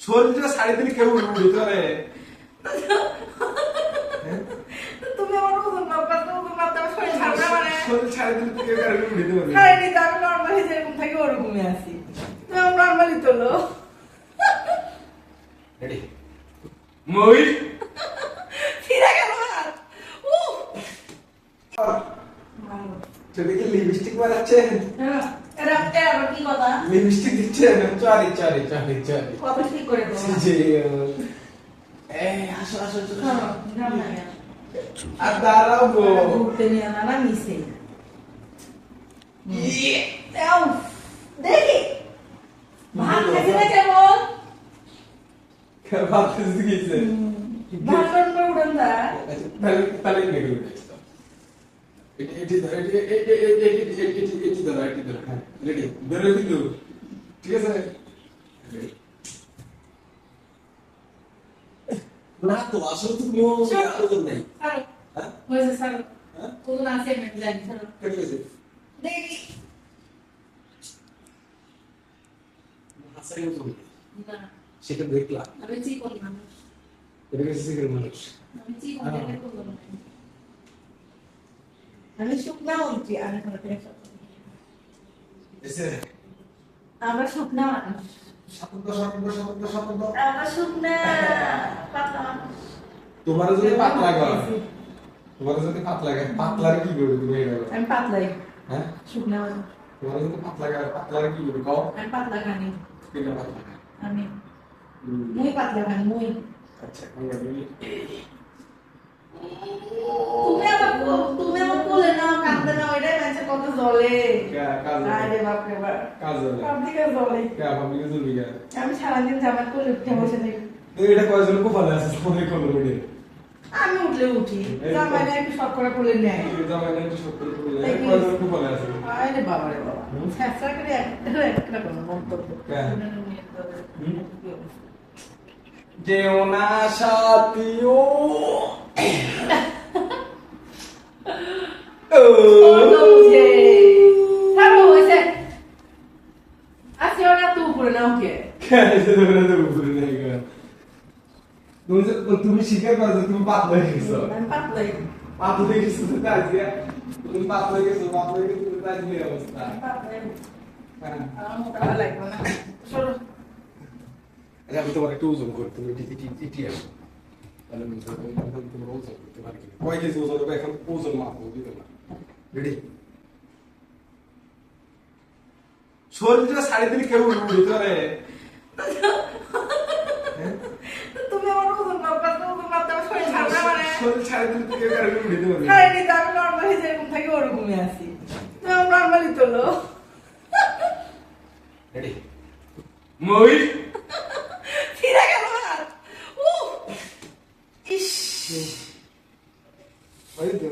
শরীরটা ছাড়ি দিলে কেউ ভিতরে? তুমি আমার ওজন মাপবা তো ওজন মাপতে আমার শরীর ছাড়বে মানে। শরীর ছাড়ি দিলে কেউ কারও উঠতে পারবে ছাড়ে নিতে আমি নর্মালি যেরকম থাকি ওরকমই আছি। তুমি আমার নর্মালি তোলো রেডি মই ফিরে গেল আর। উহ! ভালো। লিপস্টিক মারাচ্ছেন হ্যাঁ, এরা আবার কি কথা? লিপস্টিক দিচ্ছেন চরি চরি চরি চরি কথা ঠিক করে দেবো জি এই আসো আসো আর। আর দাঁড়াবো ঘুরতে নিয়ে না না মিশে দেখি। ভাত খাইছে না কেমন ভাবতে গেছে ভাত উড়ান দা। তাহলে এটি ধরো, এটি ধরো হ্যাঁ রেডি বেরো কিন্তু ঠিক আছে? না তো আসলে তুমি ওজন নাই ছাড়ো হ্যাঁ হয়েছে হ্যাঁ ওজন আছে আমি জানি ছাড়ো কেটে গেছে দেখি হাসাই ওজন না সেটা দেখলাম আমি চিকন মানুষ এটা সিগারেট মানুষ আমি চিকন হ্যাঁ। দেখে করবো না আমি শুকনা মন্ত্রী আমি কোনো টেনশন এসে আমরা শুকনা মানুষ স্বতন্ত্র স্বতন্ত্র স্বতন্ত্র স্বতন্ত্র আমরা শুকনা পাতলা মানুষ তোমার যদি পাতলা গা তোমার যদি পাতলা গা পাতলার কি করবে তুমি এটা বলো? আমি পাতলাই হ্যাঁ শুকনা মানুষ তোমার যদি পাতলা গা পাতলার কি করবে কও আমি পাতলা খানি কেন পাতলা গা আমি মুই পাতলা খানি মুই আচ্ছা আমরা বলি তুমি আমার বল- তুমি আরে বাপ। কে গা আমি সারাদিন জামাত করে উঠে বসে থাকি। এটা কয়জন সবাই করল আমি উঠলে উঠি। জামাই না একটু করে নেয় একটু করে কয়জন আরে বাবা। রে বাবা করে একটা একটা কোনো মন্তব্য। যেও না সাথীও। কত আজকে ওরা তো উপরে নাও কে তুমি যে- তুমি স্বীকার করো যে তুমি পাতলা হয়ে গেছো আমি পাতলাই পাতলা হয়ে গেছো তো আজকে তুমি পাতলা হয়ে গেছো পাতলা হয়ে গেছো তো আজকে এই অবস্থা আমি পাতলাই হ্যাঁ। আমার মোটা ভালো লাগবে না সরো আচ্ছা, আমি তোমার একটু ওজন করি তুমি এটি এটি এটি আসো তাহলে আমি তোমার- আমি তোমার ওজন করতে পারি কিনা। কয় কেজি ওজন হবে এখন ওজন মাপবো দিতে না রেডি শরীরটা ছাড়ি দিলে কেউ উঠবে ভিতরে হ্যাঁ? তুমি আমার ওজন মাপবা তো ওজন মাপতে আমার শরীর ছাড়বে মানে শরীর ছাড়ি দিলে তো কেউ কারও উঠে পারবে ছাড়ে নিতে আমি নর্মালি যেরকম থাকি ওরকমই আছি তুমি আমার নর্মালি তোলো রেডি মই ফিরে গেল! ইস ওই তো